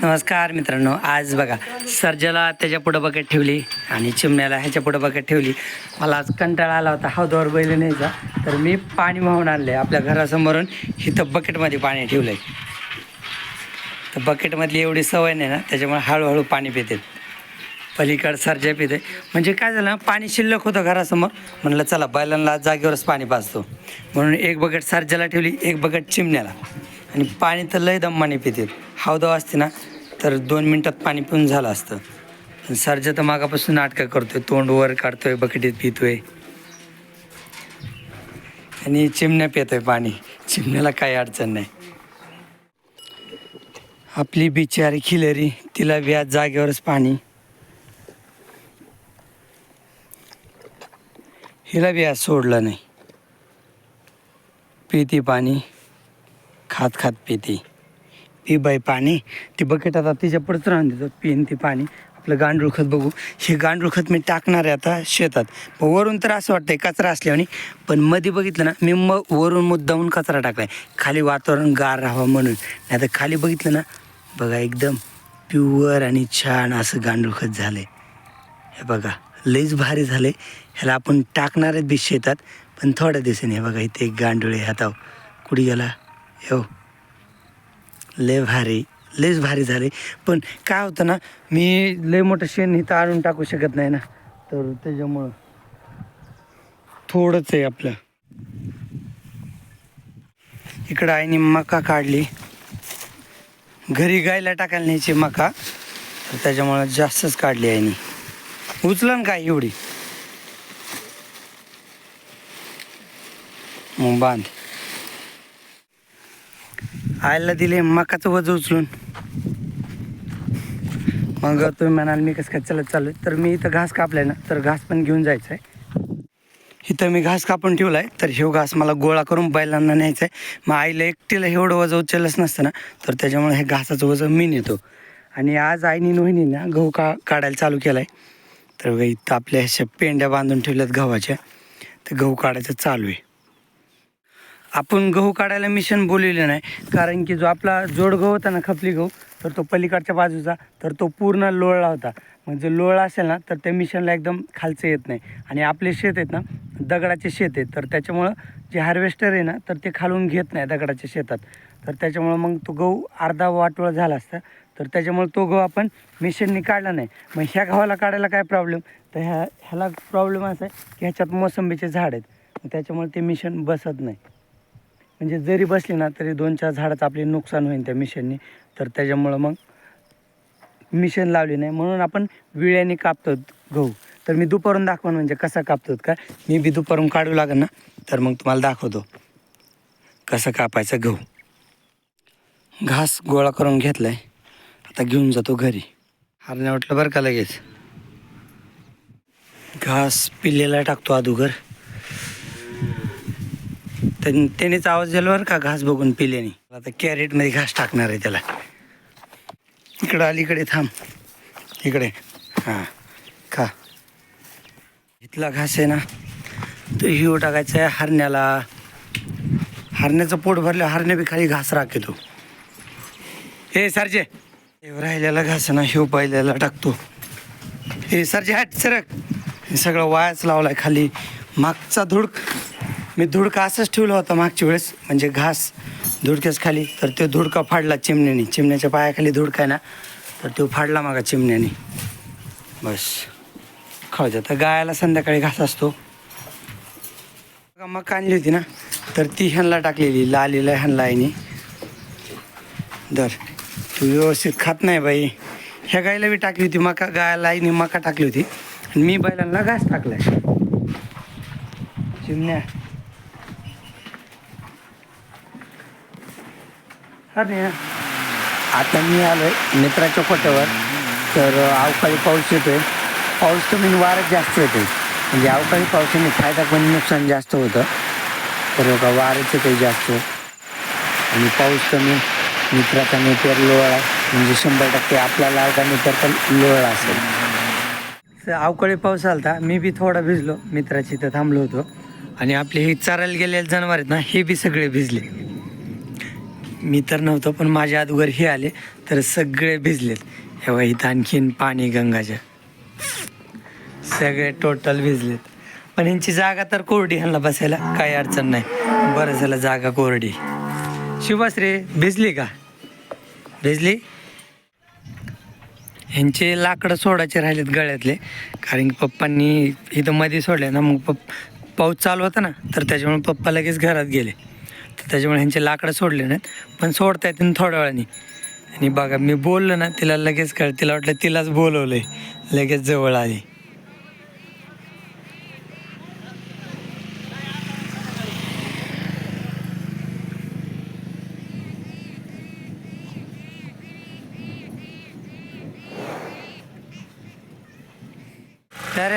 नमस्कार मित्रांनो आज बघा सर्जाला त्याच्या पुढं बकेट ठेवली आणि चिमण्याला ह्याच्या पुढं बकेट ठेवली. मला आज कंटाळा आला होता हौदावर बैल न्यायचा तर मी पाणी वाहून आणले आपल्या घरासमोरून इथं बकेटमध्ये पाणी ठेवलं आहे तर बकेटमधली एवढी सवय नाही ना त्याच्यामुळे हळूहळू पाणी पिते. पलीकडं सर्जा पिते. म्हणजे काय झालं पाणी शिल्लक होतं घरासमोर. म्हणलं चला बैलांना जागेवरच पाणी पाजतो. म्हणून एक बकेट सर्जाला ठेवली एक बकेट चिमण्याला. आणि पाणी तर लय दमाने पिते हावदाव असते ना तर दोन मिनटात पाणी पिऊन झालं असतं. पण तर मागापासून नाटकं करतोय तोंड वर काढतोय बकेटीत पितोय. आणि चिमण्या पितोय पाणी. चिमण्याला काही अडचण नाही. आपली बिचारी खिलरी तिला व्याज जागेवरच पाणी. हिला व्याज सोडलं नाही. पिती पाणी. खात खात पिते. पी बाई पाणी ती बकेट आता तिच्या पुढंच राहून देतो पिन ते पाणी. आपलं गांडूळ खत बघू. हे गांडूळ खत मी टाकणार आहे आता शेतात. पण वरून तर असं वाटतंय कचरा असल्याने पण मध्ये बघितलं ना मी मग वरून मुद्दाहून कचरा टाकलाय. खाली वातावरण गार राहावं म्हणून. नाही तर खाली बघितलं ना बघा एकदम प्युअर आणि छान असं गांडूळ खत झालंय. हे बघा लईच भारी झालं आहे ह्याला आपण टाकणार आहेत बी शेतात पण थोड्या दिवसांनी हे बघा इथे एक गांडुळे हाताव कुठे गेला? हो. लय भारी लयच भारी झाले. पण काय होतं ना मी लय मोठं शेण इथं आणून टाकू शकत नाही ना. तर त्याच्यामुळं थोडंच आहे आपलं. इकडं आईने मका काढली. घरी गायला टाकायला न्यायची मका. तर त्याच्यामुळं जास्तच काढली आईने. उचलन काय एवढी? मग बांध. आईला दिले मकाचं वज उचलून. मग तुम्ही म्हणाल मी कसं काय चालत चालू तर मी इथं घास कापलाय ना तर घास पण घेऊन जायचं आहे इथं मी घास कापून ठेवलाय तर ह्यो घास मला गोळा करून बैलांना न्यायचा आहे मग आईला एकटीला एवढं वजन उचललंच नसतं ना तर त्याच्यामुळे हे घासाचं वजन मी नेतो. आणि आज आईनी नोहिनी ना गहू का काढायला चालू केला आहे तर इथं आपल्या ह्याच्या पेंड्या बांधून ठेवल्यात गव्हाच्या. तर गहू काढायचं चालू आहे. आपण गहू काढायला मिशन बोललेलं नाही. कारण की जो आपला जोड गहू होता ना खपली गहू तर तो पलीकडच्या बाजूचा तर तो पूर्ण लोळला होता. मग जो लोळला असेल ना तर त्या मिशनला एकदम खालचं येत नाही. आणि आपले शेत आहेत ना दगडाचे शेत आहेत. तर त्याच्यामुळं जे हार्वेस्टर आहे ना तर ते खालून घेत नाही दगडाच्या शेतात. तर त्याच्यामुळं मग तो गहू अर्धा वाटोळा झाला असता. तर त्याच्यामुळे तो गहू आपण मिशननी काढला नाही. मग ह्या गव्हाला काढायला काय प्रॉब्लेम तर ह्या ह्याला प्रॉब्लेम असा आहे की ह्याच्यात मोसंबीचे झाड आहेत. त्याच्यामुळे ते मिशन बसत नाही. म्हणजे जरी बसली ना तरी दोन चार झाडाचं आपले नुकसान होईल त्या मिशननी तर त्याच्यामुळं मग मिशन लावली नाही. म्हणून आपण विळ्याने कापतो गहू. तर मी दुपारून दाखवून म्हणजे कसा कापतो का? मी बी दुपारून काढू लागेल ना तर मग तुम्हाला दाखवतो. कसं कापायचं गहू. घास गोळा करून घेतलाय. आता घेऊन जातो घरी. हारण्या वाटलं बरं का लगेच? घास पिल्लेला टाकतो अदुगर. तर त्यानेच आवाज दिला बरं का घास बघून पिल्याने. आता कॅरेटमध्ये घास टाकणार आहे त्याला. इकडं अलीकडे थांब. इकडे. हां का इथला घास आहे ना तो हिव टाकायचा आहे हरण्याला. हरण्याचं पोट भरलं हरण्या बी खाली घास राखतो हे सरजे. हे राहिलेला घास आहे ना हिव पाहिलेला टाकतो. हे सरजे हट सरक. सगळं वायाच लावलाय खाली. मागचा धुडक. मी धुडका असंच ठेवला होता मागच्या वेळेस म्हणजे घास धुडक्याच खाली. तर तो धुडका फाडला चिमण्याने. चिमण्याच्या पायाखाली धुडका आहे ना तर तो फाडला मागा चिमण्याने. बस. खाऊ तर गायाला संध्याकाळी घास असतो. मग आणली होती ना तर ती ह्यांना टाकलेली लालीला ह्यांना आईने. दर. तू व्यवस्थित खात नाही बाई. ह्या गायला बी टाकली होती मका गायला आईने मका टाकली होती. आणि मी बैलांना घास टाकलाय. चिमण्या. अरे आता मी आलोय मित्राच्या कोट्यावर. तर अवकाळी पाऊस येतोय. पाऊस कमी म्हणजे वारच जास्त येते म्हणजे अवकाळी पावसाने फायदा पण नुकसान जास्त होतं. तर बघा वारच येते जास्त. आणि पाऊस कमी मित्राचा नेटवर लोळा. म्हणजे शंभर टक्के आपला लावता मीटर पण लोळा असेल. अवकाळी पाऊस आलता. मी बी थोडा भिजलो. मित्राची इथं थांबलो होतो. आणि आपले हे चारायला गेलेले जनावर आहेत ना हे बी सगळे भिजले. मी तर नव्हतो पण माझ्या अगोदर हे आले तर सगळे भिजलेत. हे इथं आणखीन पाणी गंगाच्या सगळे टोटल भिजलेत. पण यांची जागा तर कोरडी ह्यांना बसायला काही अडचण नाही. बरं झालं जागा कोरडी. शुभश्री भिजली का? भिजली? ह्यांचे लाकडं सोडायचे राहिलेत गळ्यातले कारण की पप्पांनी इथं मध्ये सोडले ना मग पप पाऊस चालू होता ना तर त्याच्यामुळे पप्पा लगेच घरात गेले. तर त्याच्यामुळे ह्यांचे लाकडं सोडले नाहीत. पण सोडता येतील थोड्या वेळाने. आणि बघा मी बोललो ना तिला लगेच कळ तिला वाटलं तिलाच बोलवलंय. लगेच जवळ आली. तर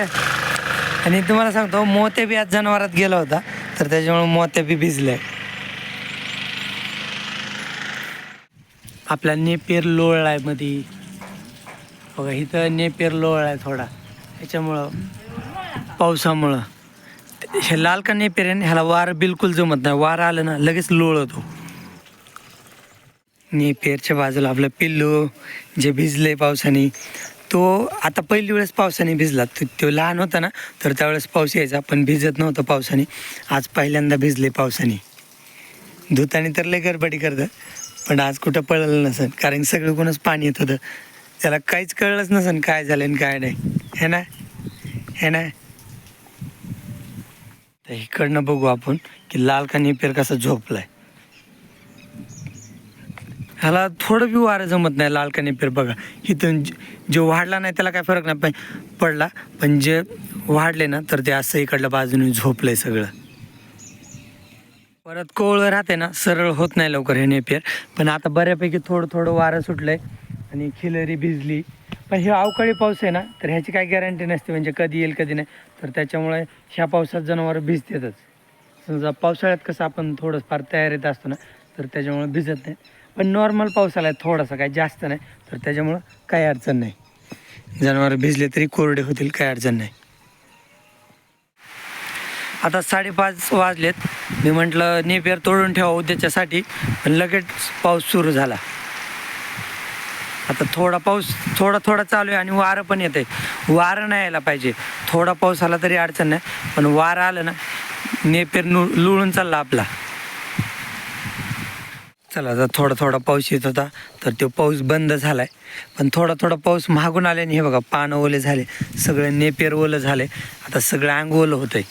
आणि तुम्हाला सांगतो मोत्या बी आज जनावरात गेला होता. तर त्याच्यामुळे मोत्या बी भिजल्या. आपला नेपेर लोळ आहे मध्ये बघा इथं नेपेर लोळ आहे थोडा. ह्याच्यामुळं पावसामुळं. हे लाल का नेपेर आहे ह्याला वार बिलकुल जमत नाही. वार आलं ना लगेच लोळ होतो नेपेरच्या बाजूला आपलं पिल्लू जे भिजले पावसाने तो आता पहिली वेळेस पावसाने भिजला. तो तो लहान होता ना तर त्यावेळेस पाऊस यायचा. पण भिजत नव्हतं पावसाने. आज पहिल्यांदा भिजले पावसाने. धुताने तर लय गडबडी करतं पण आज कुठं पळलं नसेल कारण सगळं कोणच पाणी येत होतं. त्याला काहीच कळलंच नसेल काय झालं आणि काय नाही. हे ना? हे ना? तर इकडनं बघू आपण की लाल का नेपेर कसा झोपलाय. ह्याला थोडं बी वारं जमत नाही लाल कनेपेर बघा. इथून जो जे वाढला नाही त्याला काय फरक नाही पण पडला. पण जे वाढले ना तर ते असं इकडल्या बाजूने झोपलंय सगळं. परत कोवळं राहते ना सरळ होत नाही लवकर हे नेपियर. पण आता बऱ्यापैकी थोडं थोडं वारं सुटलंय आणि खिलरी भिजली. पण हे अवकाळी पाऊस आहे ना तर ह्याची काही गॅरंटी नसते. म्हणजे कधी येईल कधी नाही. तर त्याच्यामुळे ह्या पावसात जनावरं भिजतातच. समजा पावसाळ्यात कसं आपण थोडं फार तयारीत असतो ना तर त्याच्यामुळे भिजत नाही. पण नॉर्मल पाऊस आला थोडासा काही जास्त नाही तर त्याच्यामुळं काही अडचण नाही. जनावर भिजले तरी कोरडे होतील काही अडचण नाही. आता साडेपाच वाजलेत. मी म्हटलं नेपेर तोडून ठेवा उद्याच्यासाठी. पण लगेच पाऊस सुरू झाला. आता थोडा पाऊस थोडा थोडा चालू आहे आणि वारं पण येत आहे वारं नाही यायला पाहिजे. थोडा पाऊस आला तरी अडचण नाही. पण वारं आलं ना नेपेर नु लुळून चालला आपला. चला आता थोडा थोडा पाऊस येत होता. तर तो पाऊस बंद झालाय. पण थोडा थोडा पाऊस मागून आल्याने हे बघा पानं ओले झाले. सगळं नेपेर ओलं झाले. आता सगळं अंग ओलं होतंय.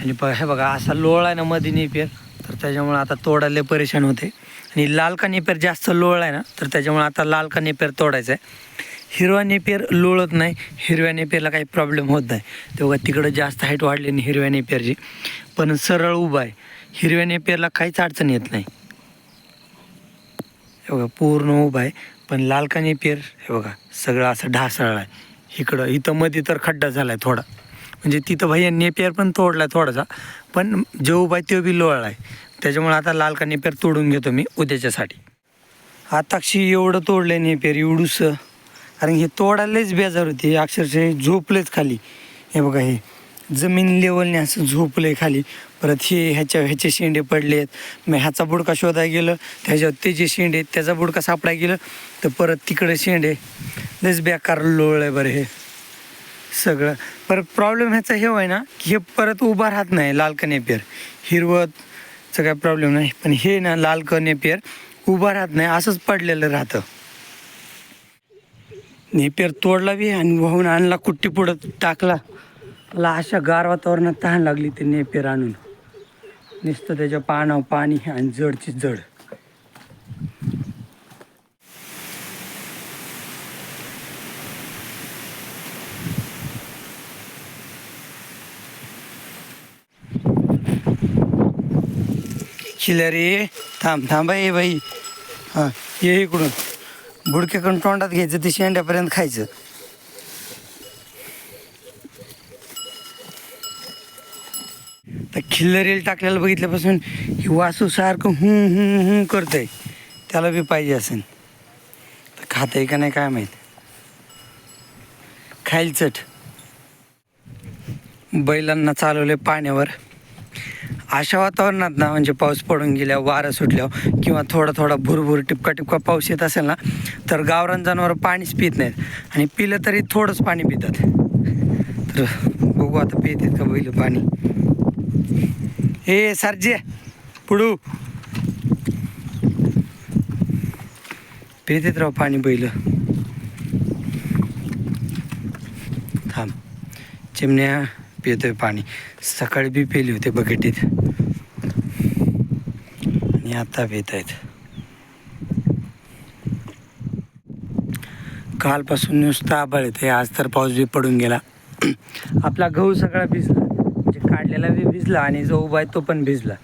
आणि बघा हे बघा असा लोळ आहे ना मध्ये नेपेर तर त्याच्यामुळे आता तोडायला परेशान होते. आणि लाल का नेपेर जास्त लोळ आहे ना तर त्याच्यामुळे आता लाल का नेपेर तोडायचं आहे हिरवा नेपेर लोळत नाही हिरव्या नेपेरला काही प्रॉब्लेम होत नाही. तेव्हा तिकडं जास्त हाईट वाढली नाही हिरव्या नेपेरची. पण सरळ उभा आहे. हिरव्या नेपेरला काहीच अडचण येत नाही. हे बघा पूर्ण उभा आहे. पण लाल का नेपेर हे बघा सगळं असं ढासळलं आहे इकडं इथं मध्ये तर खड्डा झाला आहे थोडा. म्हणजे तिथं भाई नेपियर पण तोडला आहे थोडासा पण जो उभा तो बी लोळला आहे. त्याच्यामुळे आता लाल का नेपियर तोडून घेतो मी उद्याच्यासाठी. आताक्षी एवढं तोडलं नेपियर एवढूसं. कारण हे तोडायलाच बेजार होते अक्षरशः झोपलेच खाली. हे बघा हे जमीन लेवलने असं झोपलंय खाली. परत हे ह्याच्या ह्याचे शेंडे पडलेत. मग ह्याचा बुडका शोधायला गेलं त्याच्यावर त्याचे शेंडे त्याचा बुडका सापडायला गेलं तर परत तिकडे शेंडे. लस बेकार लोळ आहे बरं हे. सगळं. परत प्रॉब्लेम ह्याचा हे आहे ना की हे परत उभा राहत नाही लाल कनेपेर हिरवतचं काय प्रॉब्लेम नाही पण हे ना लाल कनेपेर उभा राहत नाही असंच पडलेलं राहतं. नेपेर तोडला बी आणि वाहून आणला कुट्टी पुढं टाकला. मला अशा गार वातावरणात तहान लागली ते नेपेर आणून. नुसतं त्याच्या पानावर पाणी आणि जडची जड. खिलरी थांब थांब ये बाई. हां ये इकडून. बुडकेकडून तोंडात घ्यायचं ते शेंड्यापर्यंत खायचं. तर खिल्लरीला टाकलेलं बघितल्यापासून ही वासू सारखं हुं हुं हुं करतंय. त्याला बी पाहिजे असेल. तर खात आहे का नाही काय माहीत. खाईल चट. बैलांना चालवले पाण्यावर. अशा वातावरणात ना म्हणजे पाऊस पडून गेल्या वारं सुटल्यावर किंवा थोडा थोडा भुरभुर टिपका टिपका पाऊस येत असेल ना तर गावरान जनावर पाणीच पित नाहीत. आणि पिलं तरी थोडंच पाणी पितात. तर बघू आता पितात का बैल पाणी. हे सरजे पुढू. पितात राव पाणी बैल. थांब. चिमण्या पितोय पाणी. सकाळी बी पिली होते बकेटीत. आणि आता पित आहेत कालपासून नुसतं आभाळ येते आज तर पाऊस बी पडून गेला. आपला गहू सगळा भिजला. म्हणजे काढलेला बी भिजला आणि जो उभा आहे तो पण भिजला.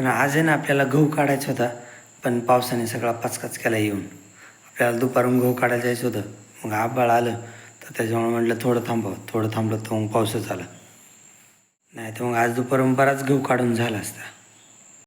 आज आहे ना आपल्याला गहू काढायचा होता. पण पावसाने सगळा पचकाच केला येऊन. आपल्याला दुपारून गहू काढायला जायचं होतं. मग आबाळ आलं तर त्याच्यामुळे म्हटलं थोडं थांबावं थोडं थांबलं तर मग पाऊसच आला. नाही तर मग आज दुपारून बराच गहू काढून झाला असता.